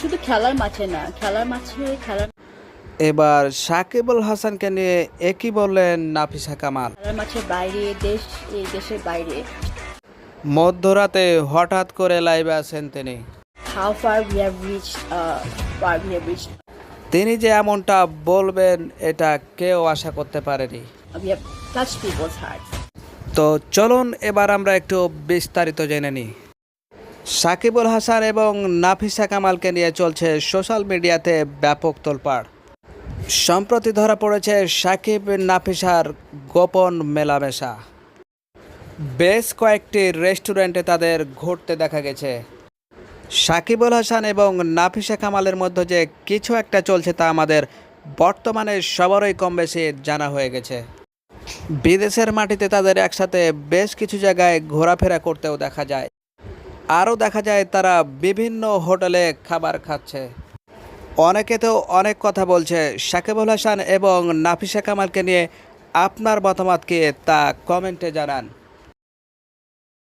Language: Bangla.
শুধু খেলার মাঠে না খেলার মাঠে খেলার এবার সাকিবুল হাসানকে নিয়ে একই বললেন নাফিসা কামাল। খেলার মাঠের বাইরে দেশ এই দেশের বাইরে। মধ্যরাতে হঠাৎ করে লাইভে আছেন তিনি। How far we have reach far we have reach তিনি যে এমনটা বলবেন এটা কেউ আশা করতে পারেনি। We have touch peoples heart তো চলুন এবার আমরা একটু বিস্তারিত জেনে নিই। সাকিবুল হাসান এবং নাফিসা কামালকে নিয়ে চলছে সোশ্যাল মিডিয়াতে ব্যাপক তোলপাড়। সম্প্রতি ধরা পড়েছে সাকিব নাফিসার গোপন মেলামেশা। বেশ কয়েকটি রেস্টুরেন্টে তাদের ঘুরতে দেখা গেছে। সাকিবুল হাসান এবং নাফিসা কামালের মধ্যে যে কিছু একটা চলছে তা আমাদের বর্তমানে সবারই কম বেশি জানা হয়ে গেছে। বিদেশের মাটিতে তাদের একসাথে বেশ কিছু জায়গায় ঘোরাফেরা করতেও দেখা যায়। আরও দেখা যায় তারা বিভিন্ন হোটেলে খাবার খাচ্ছে। অনেকে তো অনেক কথা বলছে, সাকিবুল হাসান এবং নাফিসা কামালকে নিয়ে আপনার মতামত কি তা কমেন্টে জানান।